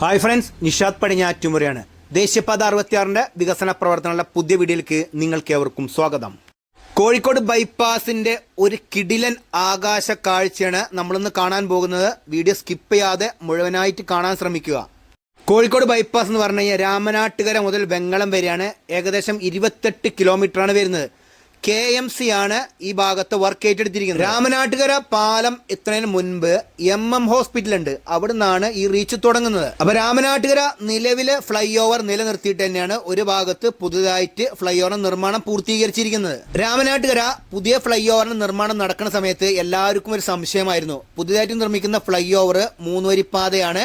Hi friends Nishad പടിഞ്ഞാറ്റുമുറയാണ് ദേശീയപാത അറുപത്തിയാറിന്റെ വികസന പ്രവർത്തനങ്ങളുടെ പുതിയ വീഡിയോയിലേക്ക് നിങ്ങൾക്ക് ഏവർക്കും സ്വാഗതം. കോഴിക്കോട് ബൈപ്പാസിന്റെ ഒരു കിടിലൻ ആകാശ കാഴ്ചയാണ് നമ്മളിന്ന് കാണാൻ പോകുന്നത്. വീഡിയോ സ്കിപ്പ് ചെയ്യാതെ മുഴുവനായിട്ട് കാണാൻ ശ്രമിക്കുക. കോഴിക്കോട് ബൈപ്പാസ് എന്ന് പറഞ്ഞു കഴിഞ്ഞാൽ രാമനാട്ടുകര മുതൽ വെങ്ങളം വരെയാണ് ഏകദേശം ഇരുപത്തെട്ട് കിലോമീറ്ററാണ് വരുന്നത്. കെ എം സി ആണ് ഈ ഭാഗത്ത് വർക്ക് ഏറ്റെടുത്തിരിക്കുന്നത്. രാമനാട്ടുകര പാലം എത്തുന്നതിന് മുൻപ് എം എം ഹോസ്പിറ്റൽ ഉണ്ട് അവിടെ നിന്നാണ് ഈ റീച്ച് തുടങ്ങുന്നത്. അപ്പൊ രാമനാട്ടുകര നിലവിലെ ഫ്ലൈ ഓവർ നിലനിർത്തിയിട്ട് തന്നെയാണ് ഒരു ഭാഗത്ത് പുതുതായിട്ട് ഫ്ലൈ ഓവർ നിർമ്മാണം പൂർത്തീകരിച്ചിരിക്കുന്നത്. രാമനാട്ടുകര പുതിയ ഫ്ലൈ ഓവറിന്റെ നിർമ്മാണം നടക്കുന്ന സമയത്ത് എല്ലാവർക്കും ഒരു സംശയമായിരുന്നു. പുതുതായിട്ട് നിർമ്മിക്കുന്ന ഫ്ലൈ ഓവർ മൂന്ന് വരിപ്പാതയാണ്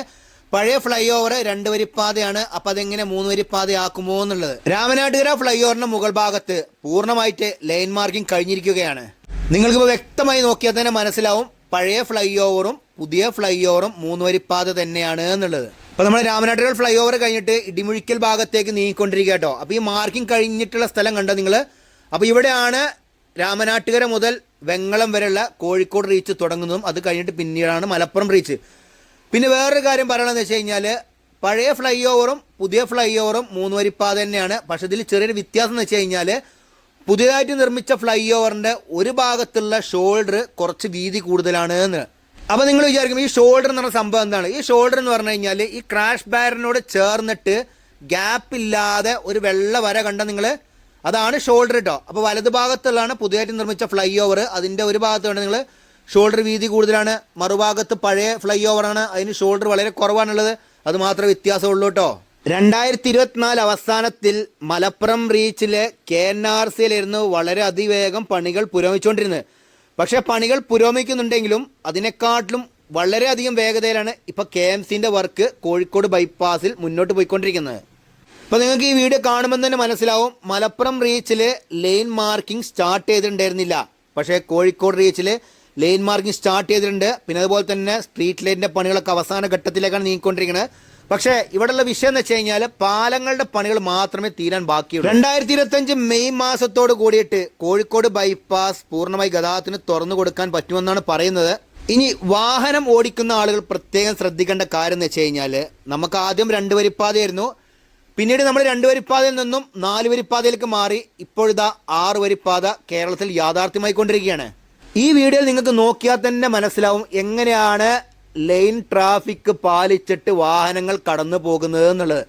പഴയ ഫ്ലൈ ഓവർ രണ്ട് വരിപ്പാതയാണ്. അപ്പൊ അതെങ്ങനെ മൂന്ന് വരിപ്പാതയാക്കുമോ എന്നുള്ളത്. രാമനാട്ടുകര ഫ്ലൈ ഓവറിന്റെ മുകൾ ഭാഗത്ത് പൂർണമായിട്ട് ലൈൻ മാർക്കിംഗ് കഴിഞ്ഞിരിക്കുകയാണ്. നിങ്ങൾക്കിപ്പോൾ വ്യക്തമായി നോക്കിയാൽ തന്നെ മനസ്സിലാവും. പഴയ ഫ്ലൈ ഓവറും പുതിയ ഫ്ലൈ ഓവറും മൂന്ന് വരിപ്പാത തന്നെയാണ് എന്നുള്ളത്. അപ്പൊ നമ്മൾ രാമനാട്ടുകര ഫ്ലൈ ഓവർ കഴിഞ്ഞിട്ട് ഇടിമുഴിക്കൽ ഭാഗത്തേക്ക് നീങ്ങിക്കൊണ്ടിരിക്കുക കേട്ടോ. അപ്പൊ ഈ മാർക്കിംഗ് കഴിഞ്ഞിട്ടുള്ള സ്ഥലം കണ്ടോ നിങ്ങൾ അപ്പൊ ഇവിടെയാണ് രാമനാട്ടുകര മുതൽ വെങ്ങളം വരെയുള്ള കോഴിക്കോട് റീച്ച് തുടങ്ങുന്നതും അത് കഴിഞ്ഞിട്ട് പിന്നീടാണ് മലപ്പുറം റീച്ച്. പിന്നെ വേറൊരു കാര്യം പറയണമെന്ന് വെച്ച് കഴിഞ്ഞാൽ പഴയ ഫ്ലൈ ഓവറും പുതിയ ഫ്ലൈ ഓവറും മൂന്ന് വരിപ്പാത തന്നെയാണ്. പക്ഷെ ഇതിൽ ചെറിയൊരു വ്യത്യാസം എന്ന് വെച്ച് കഴിഞ്ഞാൽ പുതിയതായിട്ട് നിർമ്മിച്ച ഫ്ലൈ ഓവറിന്റെ ഒരു ഭാഗത്തുള്ള ഷോൾഡർ കുറച്ച് വീതി കൂടുതലാണ് എന്ന്. അപ്പോൾ നിങ്ങൾ വിചാരിക്കും ഈ ഷോൾഡർ എന്ന് പറഞ്ഞ സംഭവം എന്താണ്? ഈ ഷോൾഡർ എന്ന് പറഞ്ഞു കഴിഞ്ഞാൽ ഈ ക്രാഷ് ബാരനോട് ചേർന്നിട്ട് ഗ്യാപ്പ് ഇല്ലാതെ ഒരു വെള്ള വര കണ്ട നിങ്ങൾ അതാണ് ഷോൾഡർ കേട്ടോ അപ്പോൾ വലത് ഭാഗത്തുള്ളതാണ് പുതിയതായിട്ട് നിർമ്മിച്ച ഫ്ലൈ ഓവർ അതിന്റെ ഒരു ഭാഗത്ത് കണ്ട് നിങ്ങൾ ഷോൾഡർ വീതി കൂടുതലാണ്. മറുഭാഗത്ത് പഴയ ഫ്ലൈ ഓവറാണ് അതിന് ഷോൾഡർ വളരെ കുറവാണുള്ളത്. അത് മാത്രമേ വ്യത്യാസമുള്ളൂ കേട്ടോ. രണ്ടായിരത്തി ഇരുപത്തിനാല് അവസാനത്തിൽ മലപ്പുറം റീച്ചിലെ കെ എൻ ആർ സിയിലായിരുന്നു വളരെ അതിവേഗം പണികൾ പുരോഗമിച്ചുകൊണ്ടിരുന്നത് പക്ഷേ പണികൾ പുരോഗമിക്കുന്നുണ്ടെങ്കിലും അതിനെക്കാട്ടിലും വളരെയധികം വേഗതയിലാണ് ഇപ്പോൾ കെ എം സിന്റെ വർക്ക് കോഴിക്കോട് ബൈപ്പാസിൽ മുന്നോട്ട് പോയിക്കൊണ്ടിരിക്കുന്നത്. അപ്പോൾ നിങ്ങൾക്ക് ഈ വീഡിയോ കാണുമ്പോൾ തന്നെ മനസ്സിലാവും മലപ്പുറം റീച്ചിൽ ലൈൻ മാർക്കിംഗ് സ്റ്റാർട്ട് ചെയ്തിട്ടുണ്ടായിരുന്നില്ല. പക്ഷേ കോഴിക്കോട് റീച്ചിൽ ലൈൻ മാർക്കിംഗ് സ്റ്റാർട്ട് ചെയ്തിട്ടുണ്ട്. പിന്നെ അതുപോലെ തന്നെ സ്ട്രീറ്റ് ലൈറ്റിന്റെ പണികളൊക്കെ അവസാന ഘട്ടത്തിലേക്കാണ് നീങ്ങിക്കൊണ്ടിരിക്കുന്നത് പക്ഷേ ഇവിടെയുള്ള വിഷയം എന്ന് വെച്ച് കഴിഞ്ഞാൽ പാലങ്ങളുടെ പണികൾ മാത്രമേ തീരാൻ ബാക്കിയുള്ളൂ. രണ്ടായിരത്തി ഇരുപത്തഞ്ച് മെയ് മാസത്തോട് കൂടിയിട്ട് കോഴിക്കോട് ബൈപ്പാസ് പൂർണമായി ഗതാഗതത്തിന് തുറന്നു കൊടുക്കാൻ പറ്റുമെന്നാണ് പറയുന്നത്. ഇനി വാഹനം ഓടിക്കുന്ന ആളുകൾ പ്രത്യേകം ശ്രദ്ധിക്കേണ്ട കാര്യം എന്ന് വെച്ച് കഴിഞ്ഞാൽ നമുക്ക് ആദ്യം രണ്ട് വരിപ്പാതയായിരുന്നു. പിന്നീട് നമ്മൾ രണ്ട് വരിപ്പാതയിൽ നിന്നും നാല് വരിപ്പാതയിലേക്ക് മാറി ഇപ്പോഴിതാ ആറ് വരിപ്പാത കേരളത്തിൽ യാഥാർത്ഥ്യമായിക്കൊണ്ടിരിക്കുകയാണ്. ഈ വീഡിയോയിൽ നിങ്ങൾക്ക് നോക്കിയാൽ തന്നെ മനസ്സിലാവും എങ്ങനെയാണ് ലൈൻ ട്രാഫിക് പാലിച്ചിട്ട് വാഹനങ്ങൾ കടന്നു പോകുന്നത് എന്നുള്ളത്.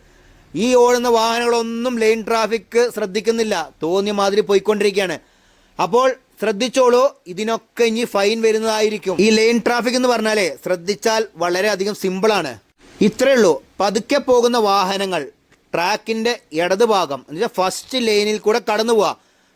ഈ ഓടുന്ന വാഹനങ്ങളൊന്നും ലൈൻ ട്രാഫിക് ശ്രദ്ധിക്കുന്നില്ല. തോന്നിയ മാതിരി പോയിക്കൊണ്ടിരിക്കുകയാണ്. അപ്പോൾ ശ്രദ്ധിച്ചോളൂ ഇതിനൊക്കെ ഇനി ഫൈൻ വരുന്നതായിരിക്കും. ഈ ലൈൻ ട്രാഫിക് എന്ന് പറഞ്ഞാലേ ശ്രദ്ധിച്ചാൽ വളരെയധികം സിമ്പിളാണ്. ഇത്രയേ ഉള്ളൂ. പതുക്കെ പോകുന്ന വാഹനങ്ങൾ ട്രാക്കിന്റെ ഇടതുഭാഗം എന്നുവെച്ചാൽ ഫസ്റ്റ് ലൈനിൽ കൂടെ കടന്നു പോവുക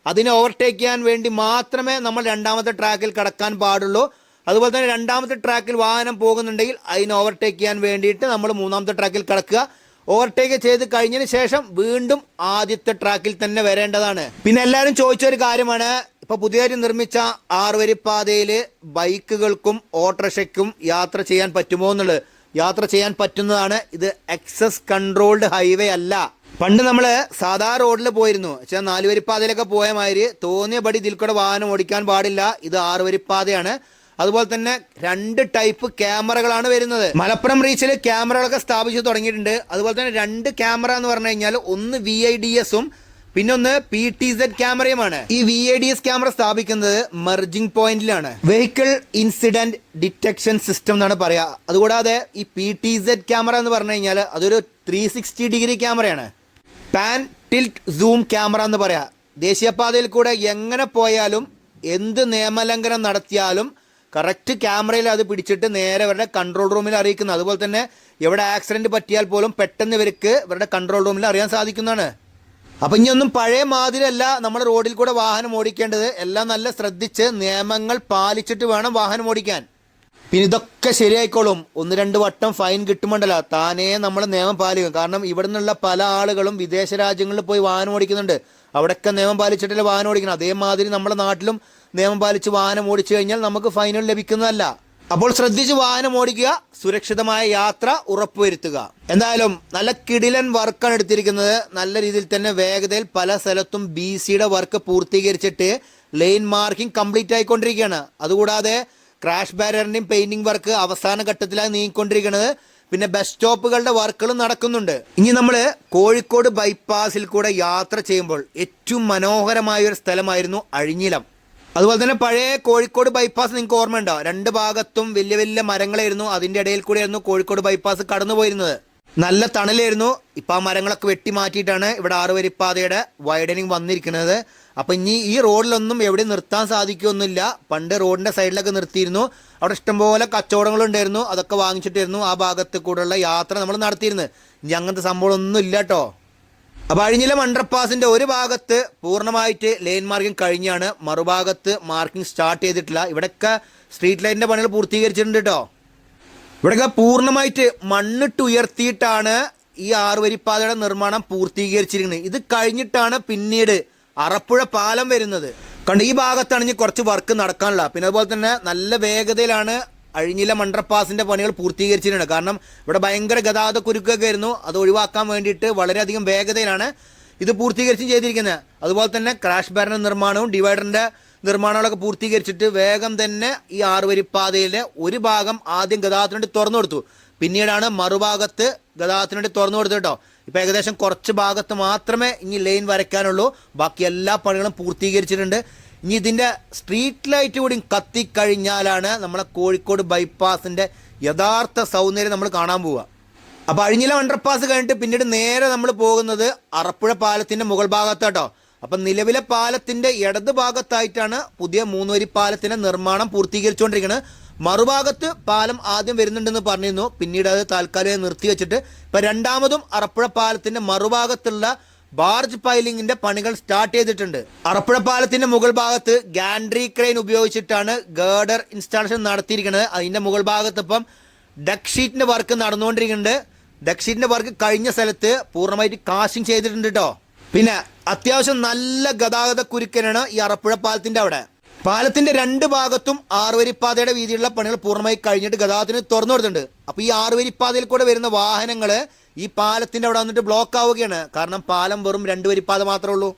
അതിനെ ഓവർടേക്ക് ചെയ്യാൻ വേണ്ടി മാത്രമേ നമ്മൾ രണ്ടാമത്തെ ട്രാക്കിൽ കടക്കാൻ പാടുള്ളൂ. അതുപോലെ തന്നെ രണ്ടാമത്തെ ട്രാക്കിൽ വാഹനം പോകുന്നുണ്ടെങ്കിൽ അതിനെ ഓവർടേക്ക് ചെയ്യാൻ വേണ്ടിയിട്ട് നമ്മൾ മൂന്നാമത്തെ ട്രാക്കിൽ കടക്കുക. ഓവർടേക്ക് ചെയ്ത് കഴിഞ്ഞതിന് ശേഷം വീണ്ടും ആദ്യത്തെ ട്രാക്കിൽ തന്നെ വരേണ്ടതാണ്. പിന്നെ എല്ലാവരും ചോദിച്ച ഒരു കാര്യമാണ്. ഇപ്പൊ പുതിയതായി നിർമ്മിച്ച ആറുവരിപ്പാതയിൽ ബൈക്കുകൾക്കും ഓട്ടോറിക്ഷയ്ക്കും യാത്ര ചെയ്യാൻ പറ്റുമോ എന്നുള്ളത്. യാത്ര ചെയ്യാൻ പറ്റുന്നതാണ്. ഇത് എക്സസ് കൺട്രോൾഡ് ഹൈവേ അല്ല. പണ്ട് നമ്മൾ സാധാ റോഡിൽ പോയിരുന്നു. വെച്ചാൽ നാലുവരിപ്പാതയിലൊക്കെ പോയ മാതിരി തോന്നിയ പടി ഇതിൽ കൂടെ വാഹനം ഓടിക്കാൻ പാടില്ല. ഇത് ആറുവരിപ്പാതയാണ്. അതുപോലെ തന്നെ രണ്ട് ടൈപ്പ് ക്യാമറകളാണ് വരുന്നത്. മലപ്പുറം റീച്ചിൽ ക്യാമറകളൊക്കെ സ്ഥാപിച്ചു തുടങ്ങിയിട്ടുണ്ട്. അതുപോലെ തന്നെ രണ്ട് ക്യാമറ എന്ന് പറഞ്ഞു കഴിഞ്ഞാൽ ഒന്ന് വി ഐ ഡി എസും പിന്നെ ഒന്ന് പി ടി സെഡ് ക്യാമറയുമാണ്. ഈ V I D S camera സ്ഥാപിക്കുന്നത് മെർജിംഗ് പോയിന്റിലാണ്. വെഹിക്കിൾ ഇൻസിഡന്റ് ഡിറ്റക്ഷൻ സിസ്റ്റം എന്നാണ് പറയുക. അതുകൂടാതെ ഈ പി ടി സെഡ് ക്യാമറ എന്ന് പറഞ്ഞു കഴിഞ്ഞാൽ അതൊരു ത്രീ സിക്സ്റ്റി ഡിഗ്രി ക്യാമറയാണ്. പാൻ ടിൽറ്റ് സൂം ക്യാമറ എന്ന് പറയാ. ദേശീയപാതയിൽ കൂടെ എങ്ങനെ പോയാലും എന്ത് നിയമലംഘനം നടത്തിയാലും കറക്റ്റ് ക്യാമറയിൽ അത് പിടിച്ചിട്ട് നേരെ ഇവരുടെ കൺട്രോൾ റൂമിൽ അറിയിക്കുന്നത് അതുപോലെ തന്നെ എവിടെ ആക്സിഡന്റ് പറ്റിയാൽ പോലും പെട്ടെന്ന് ഇവർക്ക് ഇവരുടെ കൺട്രോൾ റൂമിൽ അറിയാൻ സാധിക്കുന്നതാണ്. അപ്പൊ ഇനിയൊന്നും പഴയ മാതിരിയല്ല. നമ്മൾ റോഡിൽ കൂടെ വാഹനം ഓടിക്കേണ്ടത്. എല്ലാം നല്ല ശ്രദ്ധിച്ച് നിയമങ്ങൾ പാലിച്ചിട്ട് വേണം വാഹനം ഓടിക്കാൻ. പിന്നെ ഇതൊക്കെ ശരിയായിക്കോളും. ഒന്ന് രണ്ട് വട്ടം ഫൈൻ കിട്ടുമ്പോണ്ടല്ല താനേ നമ്മൾ നിയമം പാലിക്കും. കാരണം ഇവിടെ നിന്നുള്ള പല ആളുകളും വിദേശ രാജ്യങ്ങളിൽ പോയി വാഹനം ഓടിക്കുന്നുണ്ട്. അവിടെയൊക്കെ നിയമം പാലിച്ചിട്ടല്ലേ വാഹനം ഓടിക്കണം അതേമാതിരി നമ്മുടെ നാട്ടിലും നിയമം പാലിച്ച് വാഹനം ഓടിച്ചു കഴിഞ്ഞാൽ നമുക്ക് ഫൈനൽ ലഭിക്കുന്നതല്ല. അപ്പോൾ ശ്രദ്ധിച്ച് വാഹനം ഓടിക്കുക സുരക്ഷിതമായ യാത്ര ഉറപ്പുവരുത്തുക. എന്തായാലും നല്ല കിടിലൻ വർക്കാണ് എടുത്തിരിക്കുന്നത്. നല്ല രീതിയിൽ തന്നെ വേഗതയിൽ പല സ്ഥലത്തും ബി സിയുടെ വർക്ക് പൂർത്തീകരിച്ചിട്ട് ലൈൻ മാർക്കിംഗ് കംപ്ലീറ്റ് ആയിക്കൊണ്ടിരിക്കുകയാണ്. അതുകൂടാതെ ക്രാഷ് ബാരറിന്റെയും പെയിന്റിംഗ് വർക്ക് അവസാന ഘട്ടത്തിലാണ് നീങ്ങിക്കൊണ്ടിരിക്കുന്നത്. പിന്നെ ബസ് സ്റ്റോപ്പുകളുടെ വർക്കുകളും നടക്കുന്നുണ്ട്. ഇനി നമ്മൾ കോഴിക്കോട് ബൈപ്പാസിൽ കൂടെ യാത്ര ചെയ്യുമ്പോൾ ഏറ്റവും മനോഹരമായ ഒരു സ്ഥലമായിരുന്നു അഴിഞ്ഞിലം. അതുപോലെ തന്നെ പഴയ കോഴിക്കോട് ബൈപ്പാസ് നിങ്ങൾക്ക് ഓർമ്മയുണ്ടോ? രണ്ട് ഭാഗത്തും വലിയ വലിയ മരങ്ങളായിരുന്നു. അതിന്റെ ഇടയിൽ കൂടെയായിരുന്നു കോഴിക്കോട് ബൈപ്പാസ് കടന്നു പോയിരുന്നത് നല്ല തണലായിരുന്നു. ഇപ്പം ആ മരങ്ങളൊക്കെ വെട്ടി മാറ്റിയിട്ടാണ് ഇവിടെ ആറുവരിപ്പാതയുടെ വൈഡനിങ് വന്നിരിക്കുന്നത്. അപ്പം ഇനി ഈ റോഡിലൊന്നും എവിടെ നിർത്താൻ സാധിക്കുമൊന്നുമില്ല പണ്ട് റോഡിന്റെ സൈഡിലൊക്കെ നിർത്തിയിരുന്നു. അവിടെ ഇഷ്ടംപോലെ കച്ചവടങ്ങളുണ്ടായിരുന്നു. അതൊക്കെ വാങ്ങിച്ചിട്ടായിരുന്നു ആ ഭാഗത്ത് കൂടെയുള്ള യാത്ര നമ്മൾ നടത്തിയിരുന്നത്. ഇനി അങ്ങനത്തെ സംഭവമൊന്നും ഇല്ല കേട്ടോ അപ്പോൾ അഴിഞ്ഞിലെ അണ്ടർപാസിന്റെ ഒരു ഭാഗത്ത് പൂർണമായിട്ട് ലൈൻ മാർക്കിംഗ് കഴിഞ്ഞാണ്. മറുഭാഗത്ത് മാർക്കിംഗ് സ്റ്റാർട്ട് ചെയ്തിട്ടില്ല. ഇവിടെയൊക്കെ സ്ട്രീറ്റ് ലൈറ്റിന്റെ പണികൾ പൂർത്തീകരിച്ചിട്ടുണ്ട് കേട്ടോ ഇവിടെയൊക്കെ പൂർണമായിട്ട് മണ്ണിട്ട് ഉയർത്തിയിട്ടാണ് ഈ ആറുവരിപ്പാതയുടെ നിർമ്മാണം പൂർത്തീകരിച്ചിരിക്കുന്നത്. ഇത് കഴിഞ്ഞിട്ടാണ് പിന്നീട് അറപ്പുഴ പാലം വരുന്നത്. കണ്ട് ഈ ഭാഗത്താണ് ഇനി കുറച്ച് വർക്ക് നടക്കാനുള്ള പിന്നെ അതുപോലെ തന്നെ നല്ല വേഗതയിലാണ് അഴിഞ്ഞില മണ്ടർപാസിന്റെ പണികൾ പൂർത്തീകരിച്ചിട്ടുണ്ട്. കാരണം ഇവിടെ ഭയങ്കര ഗതാഗത കുരുക്കൊക്കെ ആയിരുന്നു. അത് ഒഴിവാക്കാൻ വേണ്ടിയിട്ട് വളരെയധികം വേഗതയിലാണ് ഇത് പൂർത്തീകരിച്ചും ചെയ്തിരിക്കുന്നത്. അതുപോലെ തന്നെ ക്രാഷ് ബാരന്റെ നിർമ്മാണവും ഡിവൈഡറിന്റെ നിർമ്മാണങ്ങളൊക്കെ പൂർത്തീകരിച്ചിട്ട് വേഗം തന്നെ ഈ ആറുവരിപ്പാതയിലെ ഒരു ഭാഗം ആദ്യം ഗതാഗതത്തിന് വേണ്ടി തുറന്നു കൊടുത്തു. പിന്നീടാണ് മറുഭാഗത്ത് ഗതാഗതത്തിന് വേണ്ടി തുറന്നു കൊടുത്തത് കേട്ടോ. ഇപ്പം ഏകദേശം കുറച്ച് ഭാഗത്ത് മാത്രമേ ഇനി ലൈൻ വരയ്ക്കാനുള്ളൂ. ബാക്കി എല്ലാ പണികളും പൂർത്തീകരിച്ചിട്ടുണ്ട്. ഇനി ഇതിന്റെ സ്ട്രീറ്റ് ലൈറ്റ് കൂടി കത്തിക്കഴിഞ്ഞാലാണ് നമ്മളെ കോഴിക്കോട് ബൈപ്പാസിന്റെ യഥാർത്ഥ സൗന്ദര്യം നമ്മൾ കാണാൻ പോവുക. അപ്പോൾ അഴിഞ്ഞില അണ്ടർപാസ് കഴിഞ്ഞിട്ട് പിന്നീട് നേരെ നമ്മൾ പോകുന്നത് അറപ്പുഴ പാലത്തിന്റെ മുകൾ ഭാഗത്താട്ടോ അപ്പം നിലവിലെ പാലത്തിന്റെ ഇടത് ഭാഗത്തായിട്ടാണ് പുതിയ മൂന്നുവരി പാലത്തിന്റെ നിർമ്മാണം പൂർത്തീകരിച്ചുകൊണ്ടിരിക്കുന്നത്. മറുഭാഗത്ത് പാലം ആദ്യം വരുന്നുണ്ടെന്ന് പറഞ്ഞിരുന്നു. പിന്നീട് അത് താൽക്കാലികം നിർത്തിവെച്ചിട്ട് ഇപ്പം രണ്ടാമതും അറപ്പുഴ പാലത്തിന്റെ മറുഭാഗത്തുള്ള ബാർജ് പൈലിംഗിന്റെ പണികൾ സ്റ്റാർട്ട് ചെയ്തിട്ടുണ്ട്. അറപ്പുഴ പാലത്തിന്റെ മുകൾ ഭാഗത്ത് ഗാൻഡ്രി ക്രെയിൻ ഉപയോഗിച്ചിട്ടാണ് ഗേഡർ ഇൻസ്റ്റാളേഷൻ നടത്തിയിരിക്കുന്നത്. അതിന്റെ മുകൾ ഭാഗത്ത് ഇപ്പം ഡക്ക് ഷീറ്റിന്റെ വർക്ക് നടന്നുകൊണ്ടിരിക്കുന്നുണ്ട്. ഡക്ക് ഷീറ്റിന്റെ വർക്ക് കഴിഞ്ഞ സ്ഥലത്ത് പൂർണമായിട്ട് കാസ്റ്റിംഗ് ചെയ്തിട്ടുണ്ട് കേട്ടോ പിന്നെ അത്യാവശ്യം നല്ല ഗതാഗത കുരുക്കനാണ് ഈ അറപ്പുഴ പാലത്തിന്റെ അവിടെ. പാലത്തിന്റെ രണ്ട് ഭാഗത്തും ആറുവരിപ്പാതയുടെ വീതിയുള്ള പണികൾ പൂർണമായി കഴിഞ്ഞിട്ട് ഗതാഗതത്തിന് തുറന്നു കൊടുത്തിട്ടുണ്ട്. അപ്പൊ ഈ ആറുവരിപ്പാതയിൽ കൂടെ വരുന്ന വാഹനങ്ങൾ ഈ പാലത്തിന്റെ അവിടെ വന്നിട്ട് ബ്ലോക്ക് ആവുകയാണ്. കാരണം പാലം വെറും രണ്ട് വരിപ്പാത മാത്രമേ ഉള്ളൂ.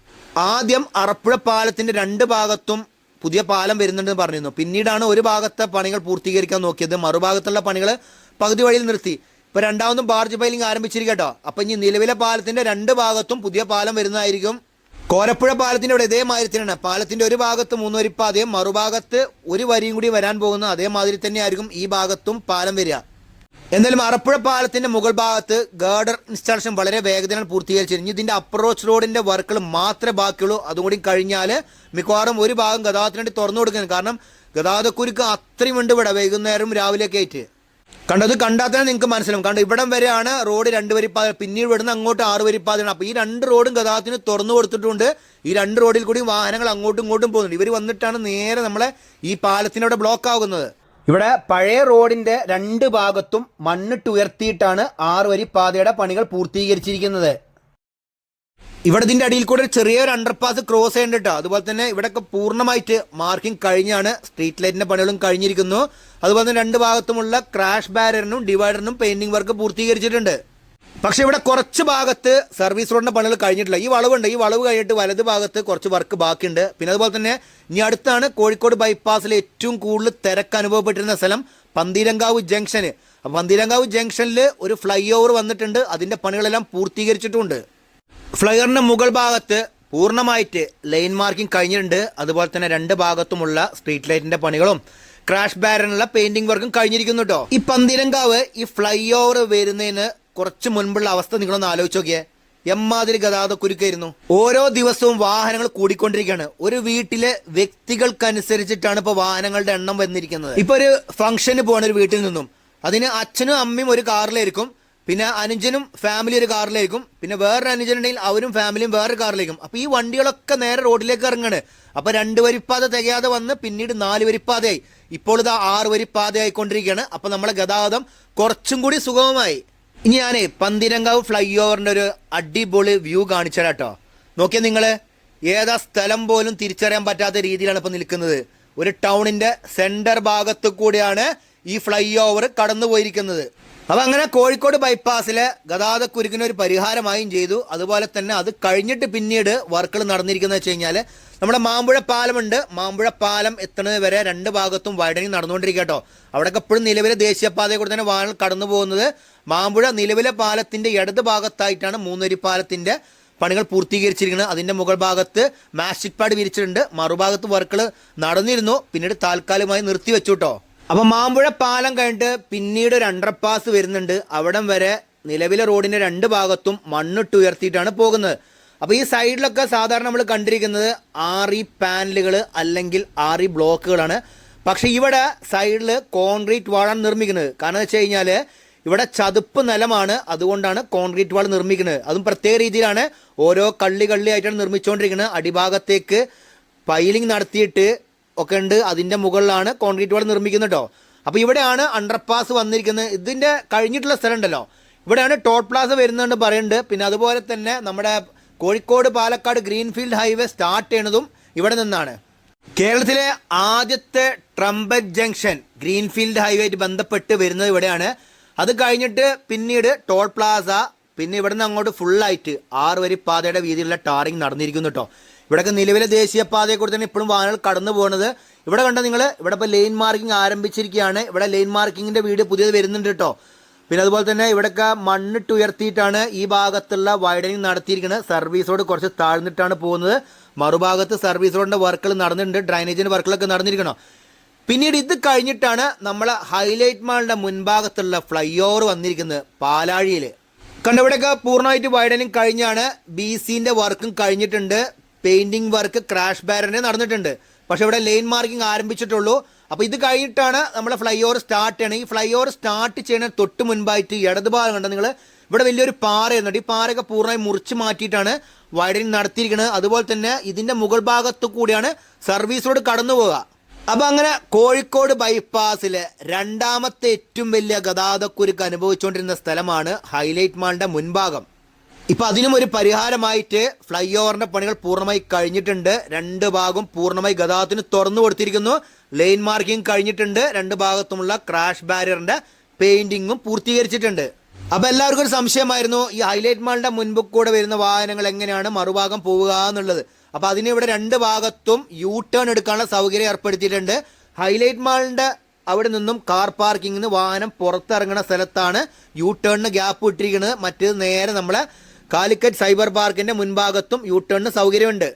ആദ്യം അറപ്പുഴ പാലത്തിന്റെ രണ്ട് ഭാഗത്തും പുതിയ പാലം വരുന്നുണ്ടെന്ന് പറഞ്ഞിരുന്നു. പിന്നീടാണ് ഒരു ഭാഗത്തെ പണികൾ പൂർത്തീകരിക്കാൻ നോക്കിയത്. മറുഭാഗത്തുള്ള പണികൾ പകുതി വഴിയിൽ നിർത്തി. ഇപ്പൊ രണ്ടാമതും ബാർജ് പൈലിംഗ് ആരംഭിച്ചിരിക്കട്ടോ അപ്പൊ ഇനി നിലവിലെ പാലത്തിന്റെ രണ്ട് ഭാഗത്തും പുതിയ പാലം വരുന്നതായിരിക്കും കോരപ്പുഴ പാലത്തിന്റെ ഇവിടെ ഇതേമാതിരി തന്നെയാണ് പാലത്തിന്റെ ഒരു ഭാഗത്ത് മൂന്ന് വരിപ്പാതയും മറുഭാഗത്ത് ഒരു വരിയും കൂടി വരാൻ പോകുന്ന അതേമാതിരി തന്നെയായിരിക്കും ഈ ഭാഗത്തും പാലം വരിക. എന്നാലും അറപ്പുഴ പാലത്തിന്റെ മുകൾ ഭാഗത്ത് ഗാർഡർ ഇൻസ്റ്റാളേഷൻ വളരെ വേഗതയാണ് പൂർത്തീകരിച്ചിരുന്നു ഇതിന്റെ അപ്രോച്ച് റോഡിന്റെ വർക്കുകൾ മാത്രമേ ബാക്കിയുള്ളൂ. അതുകൂടി കഴിഞ്ഞാൽ മിക്കവാറും ഒരു ഭാഗം ഗതാഗതത്തിന് തുറന്നു കൊടുക്കുന്നു കാരണം ഗതാഗതക്കുരുക്ക് അത്രയും ഉണ്ട് ഇവിടെ വൈകുന്നേരം രാവിലെയൊക്കെ ആയിട്ട്. കണ്ടത് കണ്ടാൽ തന്നെ നിങ്ങൾക്ക് മനസ്സിലാവും. കണ്ടോ ഇവിടം വരെയാണ് റോഡ് രണ്ട് വരിപ്പാത പിന്നീട് ഇവിടുന്ന് അങ്ങോട്ട് ആറ് വരിപ്പാതയാണ്. അപ്പോൾ ഈ രണ്ട് റോഡും ഗതാഗതത്തിന് തുറന്നു കൊടുത്തിട്ടുണ്ട്. ഈ രണ്ട് റോഡിൽ കൂടി വാഹനങ്ങൾ അങ്ങോട്ടും ഇങ്ങോട്ടും പോകുന്നുണ്ട്. ഇവർ വന്നിട്ടാണ് നേരെ നമ്മളെ ഈ പാലത്തിനവിടെ ബ്ലോക്ക് ആകുന്നത് ഇവിടെ പഴയ റോഡിന്റെ രണ്ട് ഭാഗത്തും മണ്ണിട്ട് ഉയർത്തിയിട്ടാണ് ആറ് വരി പാതയുടെ പണികൾ പൂർത്തീകരിച്ചിരിക്കുന്നത്. ഇവിടെ ഇതിന്റെ അടിയിൽ കൂടെ ചെറിയൊരു അണ്ടർപാസ് ക്രോസ് ചെയ്യേണ്ട കേട്ടോ അതുപോലെ തന്നെ ഇവിടെയൊക്കെ പൂർണമായിട്ട് മാർക്കിംഗ് കഴിഞ്ഞാണ് സ്ട്രീറ്റ് ലൈറ്റിന്റെ പണികളും കഴിഞ്ഞിരിക്കുന്നു. അതുപോലെ തന്നെ രണ്ട് ഭാഗത്തുമുള്ള ക്രാഷ് ബാരറിനും ഡിവൈഡറിനും പെയിന്റിംഗ് വർക്ക് പൂർത്തീകരിച്ചിട്ടുണ്ട്. പക്ഷെ ഇവിടെ കുറച്ച് ഭാഗത്ത് സർവീസ് റോഡിന്റെ പണികൾ കഴിഞ്ഞിട്ടില്ല. ഈ വളവുണ്ട്. ഈ വളവ് കഴിഞ്ഞിട്ട് വലത് ഭാഗത്ത് കുറച്ച് വർക്ക് ബാക്കിയുണ്ട്. പിന്നെ അതുപോലെ തന്നെ ഇനി അടുത്താണ് കോഴിക്കോട് ബൈപ്പാസിലെ ഏറ്റവും കൂടുതൽ തിരക്ക് അനുഭവപ്പെട്ടിരുന്ന സ്ഥലം പന്തീരങ്കാവ് ജംഗ്ഷന് പന്തീരങ്കാവ് ജംഗ്ഷനിൽ ഒരു ഫ്ലൈ ഓവർ വന്നിട്ടുണ്ട്. അതിന്റെ പണികളെല്ലാം പൂർത്തീകരിച്ചിട്ടുമുണ്ട് ഫ്ലയറിന്റെ മുകൾ ഭാഗത്ത് പൂർണമായിട്ട് ലൈൻ മാർക്കിംഗ് കഴിഞ്ഞിട്ടുണ്ട്. അതുപോലെ തന്നെ രണ്ട് ഭാഗത്തുമുള്ള സ്ട്രീറ്റ് ലൈറ്റിന്റെ പണികളും ക്രാഷ് ബാരനുള്ള പെയിന്റിംഗ് വർക്കും കഴിഞ്ഞിരിക്കുന്നു കേട്ടോ ഈ പന്തിരങ്കാവ് ഈ ഫ്ലൈ ഓവർ വരുന്നതിന് കുറച്ച് മുൻപുള്ള അവസ്ഥ നിങ്ങളൊന്ന് ആലോചിച്ച് നോക്കിയേ. എമ്മാതിരി ഗതാഗത കുരുക്കായിരുന്നു ഓരോ ദിവസവും വാഹനങ്ങൾ കൂടിക്കൊണ്ടിരിക്കുകയാണ്. ഒരു വീട്ടിലെ വ്യക്തികൾക്കനുസരിച്ചിട്ടാണ് ഇപ്പോൾ വാഹനങ്ങളുടെ എണ്ണം വന്നിരിക്കുന്നത്. ഇപ്പൊ ഒരു ഫംഗ്ഷന് പോണ ഒരു വീട്ടിൽ നിന്നും. അതിന് അച്ഛനും അമ്മയും ഒരു കാറിലായിരിക്കും. പിന്നെ അനുജനും ഫാമിലി ഒരു കാറിലേക്കും. പിന്നെ വേറൊരു അനുജനുണ്ടെങ്കിൽ അവരും ഫാമിലിയും വേറൊരു കാറിലേക്കും. അപ്പൊ ഈ വണ്ടികളൊക്കെ നേരെ റോഡിലേക്ക് ഇറങ്ങാണ്. അപ്പൊ രണ്ട് വരിപ്പാത തികയാതെ വന്ന് പിന്നീട് നാല് വരിപ്പാതയായി. ഇപ്പോൾ ഇത് ആറ് വരിപ്പാത ആയിക്കൊണ്ടിരിക്കുകയാണ് അപ്പൊ നമ്മളെ ഗതാഗതം കുറച്ചും കൂടി സുഗമമായി. ഇനി ഞാനേ പന്തിരങ്കാവ് ഫ്ലൈ ഓവറിന്റെ ഒരു അടിപൊളി വ്യൂ കാണിച്ചു കേട്ടോ നോക്കിയാൽ നിങ്ങൾ. ഏതാ സ്ഥലം പോലും തിരിച്ചറിയാൻ പറ്റാത്ത രീതിയിലാണ് ഇപ്പൊ നിൽക്കുന്നത്. ഒരു ടൗണിന്റെ സെന്റർ ഭാഗത്ത് കൂടിയാണ് ഈ ഫ്ലൈ ഓവർ കടന്നു പോയിരിക്കുന്നത് അപ്പൊ അങ്ങനെ കോഴിക്കോട് ബൈപ്പാസിലെ ഗതാഗത കുരുക്കിന് ഒരു പരിഹാരമായും ചെയ്തു. അതുപോലെ തന്നെ അത് കഴിഞ്ഞിട്ട് പിന്നീട് വർക്കുകൾ നടന്നിരിക്കുന്നത് വെച്ച് കഴിഞ്ഞാൽ നമ്മുടെ മാമ്പുഴ പാലമുണ്ട്. മാമ്പുഴ പാലം എത്തുന്നത് വരെ രണ്ട് ഭാഗത്തും വൈഡനിങ് നടന്നുകൊണ്ടിരിക്കുക കേട്ടോ. അവിടെയൊക്കെ നിലവിലെ ദേശീയപാതയെ കൂടെ തന്നെ വാഹനങ്ങൾ കടന്നു പോകുന്നത്. മാമ്പുഴ നിലവിലെ പാലത്തിന്റെ ഇടത് ഭാഗത്തായിട്ടാണ് മൂന്നരി പാലത്തിന്റെ പണികൾ പൂർത്തീകരിച്ചിരിക്കുന്നത്. അതിന്റെ മുകൾ ഭാഗത്ത് മാസ്റ്റിക് പാഡ് വിരിച്ചിട്ടുണ്ട്. മറുഭാഗത്ത് വർക്കുകൾ നടന്നിരുന്നു. പിന്നീട് താൽക്കാലികമായി നിർത്തിവെച്ചു കേട്ടോ. അപ്പൊ മാമ്പുഴ പാലം കഴിഞ്ഞിട്ട് പിന്നീട് ഒരു അണ്ടർപാസ് വരുന്നുണ്ട്. അവിടം വരെ നിലവിലെ റോഡിന്റെ രണ്ട് ഭാഗത്തും മണ്ണിട്ട് ഉയർത്തിയിട്ടാണ് പോകുന്നത്. അപ്പോൾ ഈ സൈഡിലൊക്കെ സാധാരണ നമ്മൾ കണ്ടിരിക്കുന്നത് ആറി പാനലുകൾ അല്ലെങ്കിൽ ആറി ബ്ലോക്കുകളാണ്. പക്ഷെ ഇവിടെ സൈഡിൽ കോൺക്രീറ്റ് വാളാണ് നിർമ്മിക്കുന്നത്. കാരണം വെച്ച് കഴിഞ്ഞാൽ ഇവിടെ ചതുപ്പ് നിലമാണ് അതുകൊണ്ടാണ് കോൺക്രീറ്റ് വാൾ നിർമ്മിക്കുന്നത്. അതും പ്രത്യേക രീതിയിലാണ് ഓരോ കള്ളി കള്ളി ആയിട്ടാണ് നിർമ്മിച്ചുകൊണ്ടിരിക്കുന്നത്. അടിഭാഗത്തേക്ക് പൈലിംഗ് നടത്തിയിട്ട് ഒക്കെ ഉണ്ട് അതിന്റെ മുകളിലാണ് കോൺക്രീറ്റ് വാൾ നിർമ്മിക്കുന്നത് കേട്ടോ അപ്പോൾ ഇവിടെയാണ് അണ്ടർപാസ് വന്നിരിക്കുന്നത്. ഇതിന്റെ കഴിഞ്ഞിട്ടുള്ള സ്ഥലം ഉണ്ടല്ലോ ഇവിടെയാണ് ടോൾ പ്ലാസ വരുന്നുണ്ട് പറയുന്നുണ്ട്. പിന്നെ അതുപോലെ തന്നെ നമ്മുടെ Kozhikode Palakkad greenfield highway start ചെയ്യണതും ഇവിടെ നിന്നാണ്. കേരളത്തിലെ ആദ്യത്തെ ട്രംപറ്റ് ജംഗ്ഷൻ ഗ്രീൻഫീൽഡ് ഹൈവേ ആയിട്ട് ബന്ധപ്പെട്ട് വരുന്നത് ഇവിടെയാണ്. അത് കഴിഞ്ഞിട്ട് പിന്നീട് ടോൾ പ്ലാസ പിന്നെ ഇവിടെ നിന്ന് അങ്ങോട്ട് ഫുള്ളായിട്ട് ആറ് വരി പാതയുടെ വീതിയിലുള്ള ടാറിങ് നടന്നിരിക്കുന്നു കേട്ടോ ഇവിടെയൊക്കെ നിലവിലെ ദേശീയപാതയെ കുറിച്ച് തന്നെ ഇപ്പോഴും വാഹനങ്ങൾ കടന്നു പോകുന്നത്. ഇവിടെ കണ്ട നിങ്ങൾ ഇവിടെ ഇപ്പോൾ ലൈൻ മാർക്കിംഗ് ആരംഭിച്ചിരിക്കുകയാണ്. ഇവിടെ ലൈൻ മാർക്കിങ്ങിന്റെ വീട് പുതിയത് വരുന്നുണ്ട് കേട്ടോ. പിന്നെ അതുപോലെ തന്നെ ഇവിടെയൊക്കെ മണ്ണിട്ട് ഉയർത്തിയിട്ടാണ് ഈ ഭാഗത്തുള്ള വൈഡനിങ് നടത്തിയിരിക്കുന്നത്. സർവീസ് റോഡ് കുറച്ച് താഴ്ന്നിട്ടാണ് പോകുന്നത്. മറുഭാഗത്ത് സർവീസ് റോഡിന്റെ വർക്കുകൾ നടന്നിട്ടുണ്ട്. ഡ്രൈനേജിന്റെ വർക്കുകളൊക്കെ നടന്നിരിക്കണം പിന്നീട് ഇത് കഴിഞ്ഞിട്ടാണ് നമ്മൾ ഹൈലൈറ്റ് മാളിന്റെ മുൻഭാഗത്തുള്ള ഫ്ലൈ ഓവർ വന്നിരിക്കുന്നത് പാലാഴിയിൽ കണ്ട ഇവിടെയൊക്കെ പൂർണമായിട്ട് വൈഡനിങ് കഴിഞ്ഞാണ്. ബി സിന്റെ വർക്കും കഴിഞ്ഞിട്ടുണ്ട്. പെയിന്റിംഗ് വർക്ക് ക്രാഷ് ബാരനെ നടന്നിട്ടുണ്ട്. പക്ഷെ ഇവിടെ ലൈൻ മാർക്കിംഗ് ആരംഭിച്ചിട്ടുള്ളൂ. അപ്പോൾ ഇത് കഴിഞ്ഞിട്ടാണ് നമ്മളെ ഫ്ലൈ ഓവർ സ്റ്റാർട്ട് ചെയ്യണം. ഈ ഫ്ലൈ ഓവർ സ്റ്റാർട്ട് ചെയ്യുന്ന തൊട്ട് മുൻപായിട്ട് ഇടത് ഭാഗം കണ്ട നിങ്ങൾ ഇവിടെ വലിയൊരു പാറയുന്നുണ്ട് ഈ പാറയൊക്കെ പൂർണമായി മുറിച്ച് മാറ്റിയിട്ടാണ് വൈഡനിങ് നടത്തിയിരിക്കുന്നത്. അതുപോലെ തന്നെ ഇതിന്റെ മുകൾ ഭാഗത്തു കൂടിയാണ് സർവീസ് റോഡ് കടന്നു പോവുക. അങ്ങനെ കോഴിക്കോട് ബൈപ്പാസിലെ രണ്ടാമത്തെ ഏറ്റവും വലിയ ഗതാഗതക്കുരുക്ക് അനുഭവിച്ചുകൊണ്ടിരുന്ന സ്ഥലമാണ് ഹൈലൈറ്റ് മാളിന്റെ മുൻഭാഗം. ഇപ്പൊ അതിനും ഒരു പരിഹാരമായിട്ട് ഫ്ലൈ ഓവറിന്റെ പണികൾ പൂർണമായി കഴിഞ്ഞിട്ടുണ്ട്. രണ്ട് ഭാഗം പൂർണമായി ഗതാഗതത്തിന് തുറന്നു കൊടുത്തിരിക്കുന്നു. ലൈൻ മാർക്കിംഗ് കഴിഞ്ഞിട്ടുണ്ട്. രണ്ട് ഭാഗത്തുമുള്ള ക്രാഷ് ബാരിയറിന്റെ പെയിന്റിങ്ങും പൂർത്തീകരിച്ചിട്ടുണ്ട്. അപ്പൊ എല്ലാവർക്കും ഒരു സംശയമായിരുന്നു ഈ ഹൈലൈറ്റ് മാളിന്റെ മുൻപ് കൂടെ വരുന്ന വാഹനങ്ങൾ എങ്ങനെയാണ് മറുഭാഗം പോവുക എന്നുള്ളത്. അപ്പൊ അതിന് ഇവിടെ രണ്ട് ഭാഗത്തും യൂ ടേൺ എടുക്കാനുള്ള സൗകര്യം ഏർപ്പെടുത്തിയിട്ടുണ്ട്. ഹൈലൈറ്റ് മാളിന്റെ അവിടെ നിന്നും കാർ പാർക്കിങ്ങിന് വാഹനം പുറത്തിറങ്ങുന്ന സ്ഥലത്താണ് യൂ ടേണിന് ഗ്യാപ്പ് ഇട്ടിരിക്കുന്നത്. മറ്റേത് നേരെ നമ്മളെ കാലിക്കറ്റ് സൈബർ പാർക്കിന്റെ മുൻഭാഗത്തും യു ടേണിന് സൗകര്യമുണ്ട്.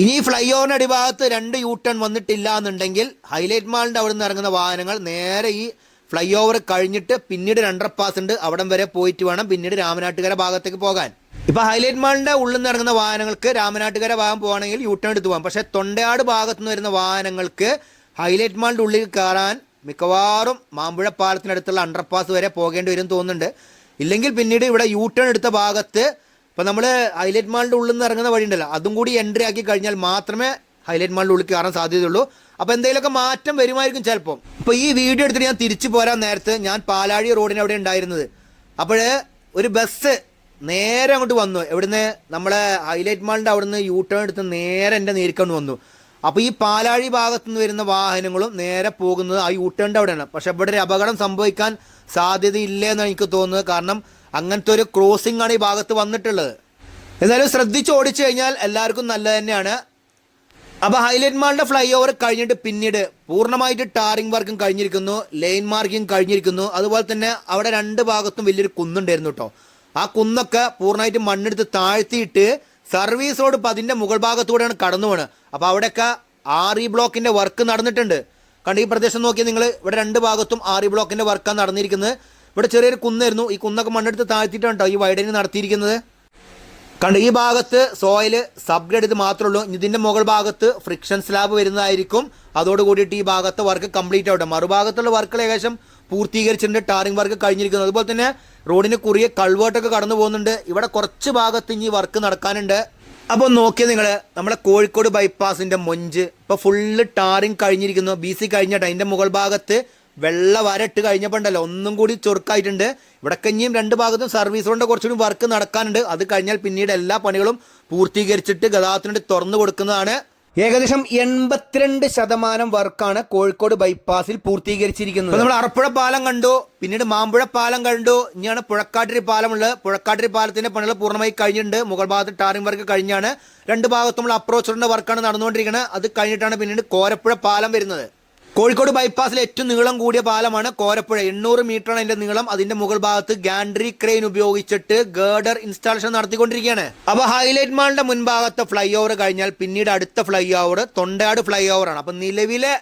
ഇനി ഫ്ലൈ ഓവറിന്റെ അടിഭാഗത്ത് രണ്ട് യു ടേൺ വന്നിട്ടില്ല എന്നുണ്ടെങ്കിൽ ഹൈലൈറ്റ് മാളിന്റെ അവിടെ നിന്ന് ഇറങ്ങുന്ന വാഹനങ്ങൾ നേരെ ഈ ഫ്ലൈ ഓവർ കഴിഞ്ഞിട്ട് പിന്നീട് രണ്ടര പാസ് ഉണ്ട്. അവിടം വരെ പോയിട്ട് വേണം പിന്നീട് രാമനാട്ടുകര ഭാഗത്തേക്ക് പോകാൻ. ഇപ്പൊ ഹൈലൈറ്റ് മാളിന്റെ ഉള്ളിൽ നിന്ന് ഇറങ്ങുന്ന വാഹനങ്ങൾക്ക് രാമനാട്ടുകര ഭാഗം പോകണമെങ്കിൽ യു ടേൺ എടുത്ത് പോകാം. പക്ഷെ തൊണ്ടയാട് ഭാഗത്തു നിന്ന് വരുന്ന വാഹനങ്ങൾക്ക് ഹൈലൈറ്റ് മാളിന്റെ ഉള്ളിൽ കയറാൻ മിക്കവാറും മാമ്പുഴ പാലത്തിനടുത്തുള്ള അണ്ടർപാസ് വരെ പോകേണ്ടി വരും തോന്നുന്നുണ്ട്. ഇല്ലെങ്കിൽ പിന്നീട് ഇവിടെ യു ടേൺ എടുത്ത ഭാഗത്ത് ഇപ്പം നമ്മൾ ഹൈലൈറ്റ് മാളിന്റെ ഉള്ളിൽ നിന്ന് ഇറങ്ങുന്ന വഴി ഉണ്ടല്ലോ അതും കൂടി എൻട്രി ആക്കി കഴിഞ്ഞാൽ മാത്രമേ ഹൈലൈറ്റ് മാളിൽ ഉള്ളിൽ കയറാൻ സാധ്യതയുള്ളൂ. അപ്പോൾ എന്തെങ്കിലുമൊക്കെ മാറ്റം വരുമായിരിക്കും ചിലപ്പം. ഇപ്പോൾ ഈ വീഡിയോ എടുത്തിട്ട് ഞാൻ തിരിച്ചു പോരാൻ നേരത്തെ ഞാൻ പാലാഴി റോഡിന് അവിടെ ഉണ്ടായിരുന്നത്. അപ്പോൾ ഒരു ബസ് നേരെ അങ്ങോട്ട് വന്നു. എവിടുന്ന്? നമ്മളെ ഹൈലൈറ്റ് മാളിന്റെ അവിടുന്ന് യൂ ടേൺ എടുത്ത് നേരെ എന്റെ നേരിക്കൊണ്ട് വന്നു. അപ്പോൾ ഈ പാലാഴി ഭാഗത്തു നിന്ന് വരുന്ന വാഹനങ്ങളും നേരെ പോകുന്നത് ആ യൂട്ടേണിന്റെ അവിടെയാണ്. പക്ഷെ ഇവിടെ ഒരു അപകടം സംഭവിക്കാൻ സാധ്യതയില്ല എന്ന് എനിക്ക് തോന്നുന്നത്. കാരണം അങ്ങനത്തെ ഒരു ക്രോസിംഗ് ആണ് ഈ ഭാഗത്ത് വന്നിട്ടുള്ളത്. എന്നാലും ശ്രദ്ധിച്ച് ഓടിച്ചു കഴിഞ്ഞാൽ എല്ലാവർക്കും നല്ലത് തന്നെയാണ്. അപ്പോൾ ഹൈലൈറ്റ് മാളിന്റെ ഫ്ലൈ ഓവർ കഴിഞ്ഞിട്ട് പിന്നീട് പൂർണമായിട്ട് ടാറിംഗ് വർക്കും കഴിഞ്ഞിരിക്കുന്നു ലൈൻ മാർക്കിംഗ് കഴിഞ്ഞിരിക്കുന്നു. അതുപോലെ തന്നെ അവിടെ രണ്ട് ഭാഗത്തും വലിയൊരു കുന്നുണ്ടായിരുന്നു കേട്ടോ. ആ കുന്നൊക്കെ പൂർണമായിട്ട് മണ്ണെടുത്ത് താഴ്ത്തിയിട്ട് സർവീസ് റോഡ് ഇപ്പം അതിന്റെ മുകൾ ഭാഗത്തൂടെയാണ് കടന്നു പോണത് അപ്പോൾ അവിടെയൊക്കെ ആർ ഇ ബ്ലോക്കിന്റെ വർക്ക് നടന്നിട്ടുണ്ട്. കണ്ട് ഈ പ്രദേശം നോക്കിയാൽ നിങ്ങൾ ഇവിടെ രണ്ട് ഭാഗത്തും ആർ ഇ ബ്ലോക്കിന്റെ വർക്കാണ് നടന്നിരിക്കുന്നത്. ഇവിടെ ചെറിയൊരു കുന്നായിരുന്നു. ഈ കുന്നൊക്കെ മണ്ണെടുത്ത് താഴ്ത്തിയിട്ടാണ് കേട്ടോ ഈ വൈഡനിങ് നടത്തിയിരിക്കുന്നത്. കണ്ട് ഈ ഭാഗത്ത് സോയിൽ സബ്ഗ്രേഡ് ഇത് മാത്രമേ ഉള്ളൂ. ഇതിന്റെ മുകൾ ഭാഗത്ത് ഫ്രിക്ഷൻ സ്ലാബ് വരുന്നതായിരിക്കും. അതോട് കൂടിയിട്ട് ഈ ഭാഗത്തെ വർക്ക് കംപ്ലീറ്റ് ആവട്ടെ. മറുഭാഗത്തുള്ള വർക്കുകൾ ഏകദേശം പൂർത്തീകരിച്ചിട്ടുണ്ട് ടാറിംഗ് വർക്ക് കഴിഞ്ഞിരിക്കുന്നു. അതുപോലെ തന്നെ റോഡിന് കുറിയ കൾവേർട്ടൊക്കെ കടന്നു പോകുന്നുണ്ട്. ഇവിടെ കുറച്ച് ഭാഗത്ത് ഇനി വർക്ക് നടക്കാനുണ്ട്. അപ്പോൾ നോക്കിയത് നിങ്ങൾ നമ്മുടെ കോഴിക്കോട് ബൈപ്പാസിന്റെ മൊഞ്ച്. ഇപ്പോൾ ഫുള്ള് ടാറിംഗ് കഴിഞ്ഞിരിക്കുന്നു. ബി സി കഴിഞ്ഞിട്ട് അതിന്റെ മുകൾ ഭാഗത്ത് വെള്ള വരട്ട് കഴിഞ്ഞപ്പോൾ ഉണ്ടല്ലോ ഒന്നും കൂടി ചൊറുക്കായിട്ടുണ്ട്. ഇവിടെ കഞ്ഞിയും രണ്ട് ഭാഗത്തും സർവീസ് കൊണ്ട് കുറച്ചുകൂടി വർക്ക് നടക്കാനുണ്ട്. അത് കഴിഞ്ഞാൽ പിന്നീട് എല്ലാ പണികളും പൂർത്തീകരിച്ചിട്ട് ഗതാഗതത്തിനുണ്ട് തുറന്നു കൊടുക്കുന്നതാണ്. ഏകദേശം എൺപത്തിരണ്ട് ശതമാനം വർക്കാണ് കോഴിക്കോട് ബൈപ്പാസിൽ പൂർത്തീകരിച്ചിരിക്കുന്നത്. നമ്മൾ അറപ്പുഴ പാലം കണ്ടു പിന്നീട് മാമ്പുഴ പാലം കണ്ടു ഇനിയാണ് പുഴക്കാട്ടിരി പാലമുള്ളത്. പുഴക്കാട്ടിരി പാലത്തിന്റെ പണികൾ പൂർണമായി കഴിഞ്ഞിട്ടുണ്ട്. മുകൾ ഭാഗത്ത് ടാറിംഗ് വർക്ക് കഴിഞ്ഞാണ്. രണ്ട് ഭാഗത്തുമുള്ള അപ്രോച്ച് റോഡിന്റെ വർക്കാണ് നടന്നുകൊണ്ടിരിക്കുന്നത്. അത് കഴിഞ്ഞിട്ടാണ് പിന്നീട് കോരപ്പുഴ പാലം വരുന്നത്. കോഴിക്കോട് ബൈപ്പാസിൽ ഏറ്റവും നീളം കൂടിയ പാലമാണ് കോരപ്പുഴ. എണ്ണൂറ് മീറ്ററാണ് അതിന്റെ നീളം. അതിന്റെ മുകൾ ഭാഗത്ത് ഗാൻഡ്രി ക്രെയിൻ ഉപയോഗിച്ചിട്ട് ഗേഡർ ഇൻസ്റ്റാളേഷൻ നടത്തിക്കൊണ്ടിരിക്കുകയാണ്. അപ്പൊ ഹൈലൈറ്റ് മാളിന്റെ മുൻഭാഗത്തെ ഫ്ലൈ ഓവർ കഴിഞ്ഞാൽ പിന്നീട് അടുത്ത flyover Thondayad flyover ആണ്. അപ്പൊ നിലവിലെ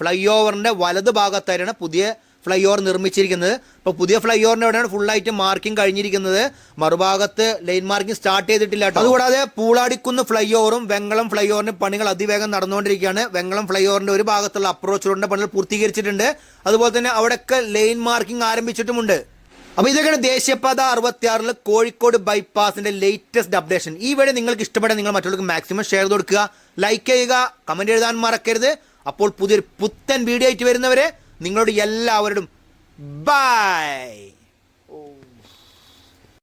ഫ്ലൈ ഓവറിന്റെ വലത് ഭാഗത്തായിരുന്നു പുതിയ ഫ്ലൈ ഓവർ നിർമ്മിച്ചിരിക്കുന്നത്. അപ്പോൾ പുതിയ ഫ്ലൈ ഓവറിന്റെ അവിടെയാണ് ഫുള്ളായിട്ട് മാർക്കിംഗ് കഴിഞ്ഞിരിക്കുന്നത്. മറുഭാഗത്ത് ലൈൻ മാർക്കിംഗ് സ്റ്റാർട്ട് ചെയ്തിട്ടില്ല കേട്ടോ. അതുകൂടാതെ പൂളാടിക്കുന്ന ഫ്ലൈ ഓവറും വെങ്ങളം ഫ്ലൈ ഓവറിന് പണികൾ അതിവേഗം നടന്നുകൊണ്ടിരിക്കുകയാണ്. വെങ്ങളം ഫ്ലൈ ഓവറിന്റെ ഒരു ഭാഗത്തുള്ള അപ്രോച്ച് റോഡിന്റെ പണികൾ പൂർത്തീകരിച്ചിട്ടുണ്ട്. അതുപോലെ തന്നെ അവിടെയൊക്കെ ലൈൻ മാർക്കിംഗ് ആരംഭിച്ചിട്ടുമുണ്ട്. അപ്പോൾ ഇതൊക്കെയാണ് ദേശീയപാത അറുപത്തിയാറിൽ കോഴിക്കോട് ബൈപ്പാസിന്റെ ലേറ്റസ്റ്റ് അപ്ഡേഷൻ ഈ വീഡിയോ നിങ്ങൾക്ക് ഇഷ്ടപ്പെടാൻ നിങ്ങൾ മറ്റുള്ളവർക്ക് മാക്സിമം ഷെയർ കൊടുക്കുക. ലൈക്ക് ചെയ്യുക കമന്റ് എഴുതാൻ മറക്കരുത്. അപ്പോൾ പുതിയൊരു പുത്തൻ വീഡിയോ ആയിട്ട് വരുന്നവരെ നിങ്ങളോട് എല്ലാവരോടും ബൈ.